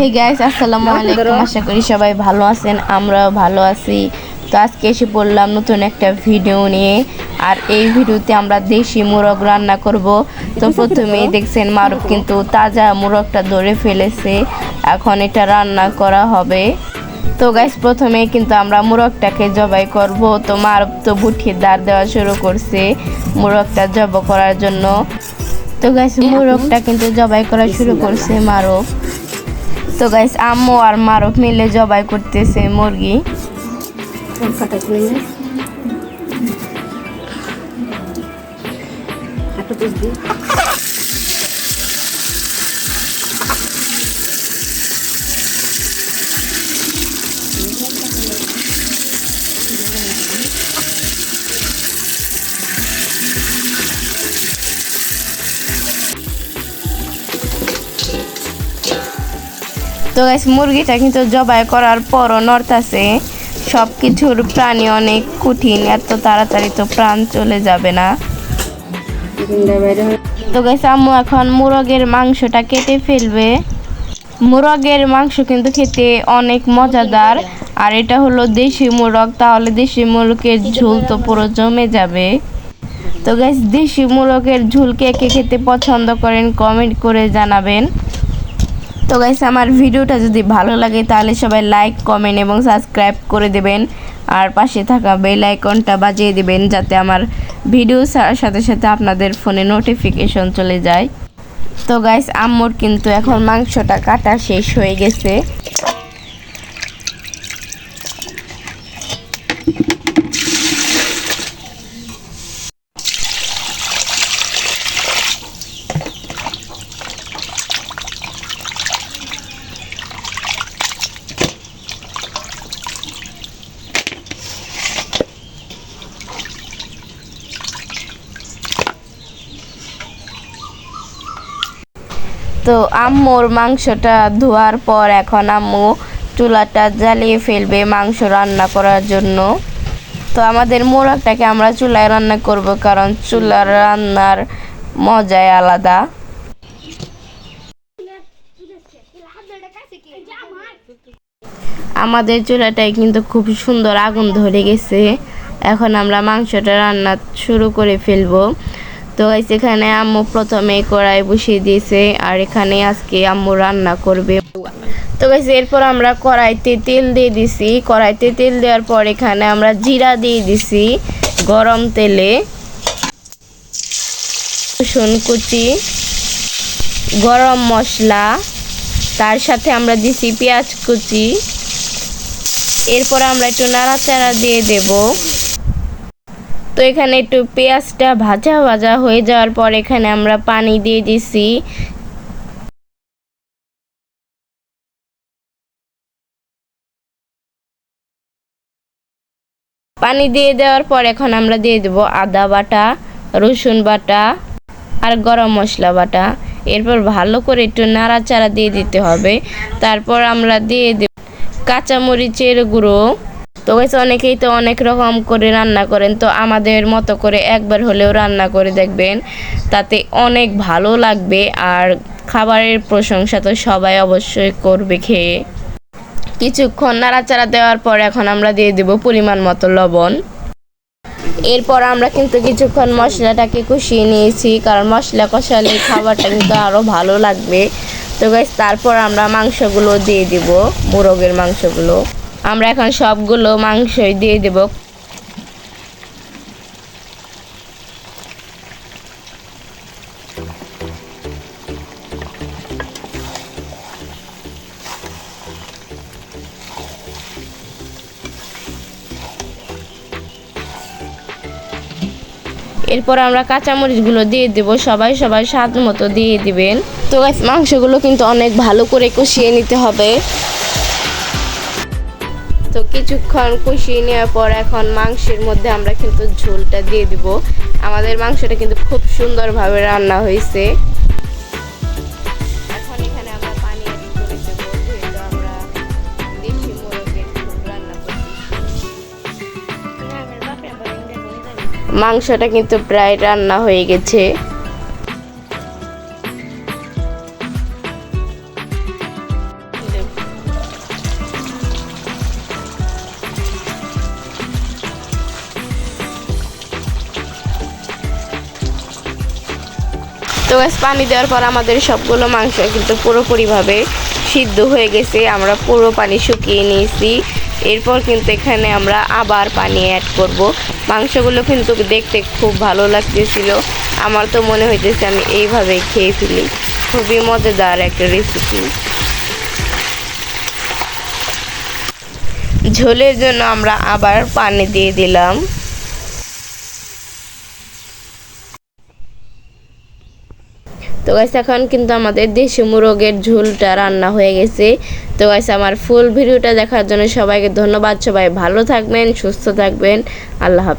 Hey guys আসসালামু আলাইকুম। আশা করি সবাই ভালো আছেন আমরাও ভালো আছি। তো আজকে এসে পড়লাম নতুন একটা ভিডিও নিয়ে। আর এই ভিডিওতে আমরা দেশি মোরগ রান্না করব। তো প্রথমেই দেখছেন মারুফ কিন্তু তাজা মোরগটা ধরে ফেলেছে। এখন এটা রান্না করা হবে। তো গাইস প্রথমে কিন্তু আমরা মোরগটাকে জবাই করব। তো মারুফ তো বুঠিয়ে দাঁড় দেওয়া শুরু করছে মোরগটা জব করার জন্য। তো গাইস মোরগটা কিন্তু জবাই করা শুরু করছে মারুফ। তো গাইস আম্মু আর মারফ মিলে জবাই করতেছে মুরগি। কাটা তো গাইস মুরগিটা কিন্তু জবাই করার পরও নড়তাছে। সব কিছুর প্রাণী অনেক কঠিন, এত তাড়াতাড়ি তো প্রাণ চলে যাবে না। তো গাইস আম্মু এখন মুরগের মাংসটা কেটে ফেলবে। মুরগের মাংস কিন্তু খেতে অনেক মজাদার। আর এটা হলো দেশি মুরগ, তাহলে দেশি মুরগের ঝোল তো পুরো জমে যাবে। তো গাইস দেশি মুরগের ঝোল কে কে খেতে পছন্দ করেন কমেন্ট করে জানাবেন। তো গাইস আমার ভিডিওটা যদি ভালো লাগে তাহলে সবাই লাইক কমেন্ট এবং সাবস্ক্রাইব করে দেবেন। আর পাশে থাকা বেল আইকনটা বাজিয়ে দেবেন যাতে আমার ভিডিও ছাড়ার সাথে সাথে আপনাদের ফোনে নোটিফিকেশন চলে যায়। তো গাইস আম্মুর কিন্তু এখন মাংসটা কাটা শেষ হয়ে গেছে। তো আম্মুর মাংসটা ধোয়ার পর এখন আম্মু চুলাটা জ্বালিয়ে ফেলবে মাংস রান্না করার জন্য। তো আমাদের মোরগটাকে আমরা চুলায় রান্না করব কারণ চুলার রান্নার মজাই আলাদা। আমাদের চুলাটায় কিন্তু খুব সুন্দর আগুন ধরে গেছে। এখন আমরা মাংসটা রান্না শুরু করে ফেলব। তো এখানে আম্মু প্রথমে কড়াই বসিয়ে দিয়েছে, আর এখানে আজকে আম্মু রান্না করবে। তো গাইস এরপর আমরা কড়াইতে তেল দিয়ে দিছি। কড়াইতে তেল দেওয়ার পর এখানে আমরা জিরা দিয়ে দিছি গরম তেলে। রসুন কুচি, গরম মশলা, তার সাথে আমরা দিছি পেঁয়াজ কুচি। এরপর আমরা একটু নাড়াচাড়া দিয়ে দেবো। তো এখানে একটু পেঁয়াজটা ভাজা ভাজা হয়ে যাওয়ার পর এখানে আমরা পানি দিয়ে দিছি। পানি দিয়ে দেওয়ার পর এখন আমরা দিয়ে দেব আদা বাটা, রসুন বাটা আর গরম মশলা বাটা। এরপর ভালো করে একটু নাড়াচাড়া দিয়ে দিতে হবে। তারপর আমরা দিয়ে দেব কাঁচামরিচের গুঁড়ো। তো গেছে অনেকেই তো অনেক রকম করে রান্না করেন, তো আমাদের মতো করে একবার হলেও রান্না করে দেখবেন। তাতে অনেক ভালো লাগবে আর খাবারের প্রশংসা তো সবাই অবশ্যই করবে খেয়ে। কিছুক্ষণ নাড়াচাড়া দেওয়ার পর এখন আমরা দিয়ে দেব পরিমাণ মতো লবণ। এরপর আমরা কিন্তু কিছুক্ষণ মশলাটাকে কষিয়ে নিয়েছি, কারণ মশলা কষালে খাবারটা কিন্তু আরও ভালো লাগবে। তো গাইস, তারপর আমরা মাংসগুলো দিয়ে দিব, মোরগের মাংসগুলো। আমরা এখন সবগুলো মাংসই দিয়ে দেব। এরপর আমরা কাঁচামরিচগুলো দিয়ে দেব, সবাই সবাই স্বাদ মতো দিয়ে দিবেন। তো মাংসগুলো কিন্তু অনেক ভালো করে কষিয়ে নিতে হবে। তো কিছুক্ষণ কষিয়ে নেওয়ার পর এখন মাংসের মধ্যে আমরা কিন্তু ঝোলটা দিয়ে দিব। আমাদের মাংসটা কিন্তু খুব সুন্দরভাবে রান্না হয়েছে। মাংসটা কিন্তু প্রায় রান্না হয়ে গেছে। তো গাছ পানি দেওয়ার পর আমাদের সবগুলো মাংস কিন্তু পুরোপুরিভাবে সিদ্ধ হয়ে গেছে। আমরা পুরো পানি শুকিয়ে নিয়েছি। এরপর কিন্তু এখানে আমরা আবার পানি অ্যাড করব। মাংসগুলো কিন্তু দেখতে খুব ভালো লাগতেছিল। আমার তো মনে হইতেছে আমি এইভাবে খেয়ে ফেলি। খুবই মজাদার একটা রেসিপি ঝোলের জন্য আমরা আবার পানি দিয়ে দিলাম। তো গাছ এখন কিন্তু আমাদের দেশি মুরগের ঝোলটা রান্না হয়ে গেছে। তো গাছ আমার ফুল ভিডিওটা দেখার জন্য সবাইকে ধন্যবাদ। সবাই ভালো থাকবেন, সুস্থ থাকবেন। আল্লাহ হাফেজ।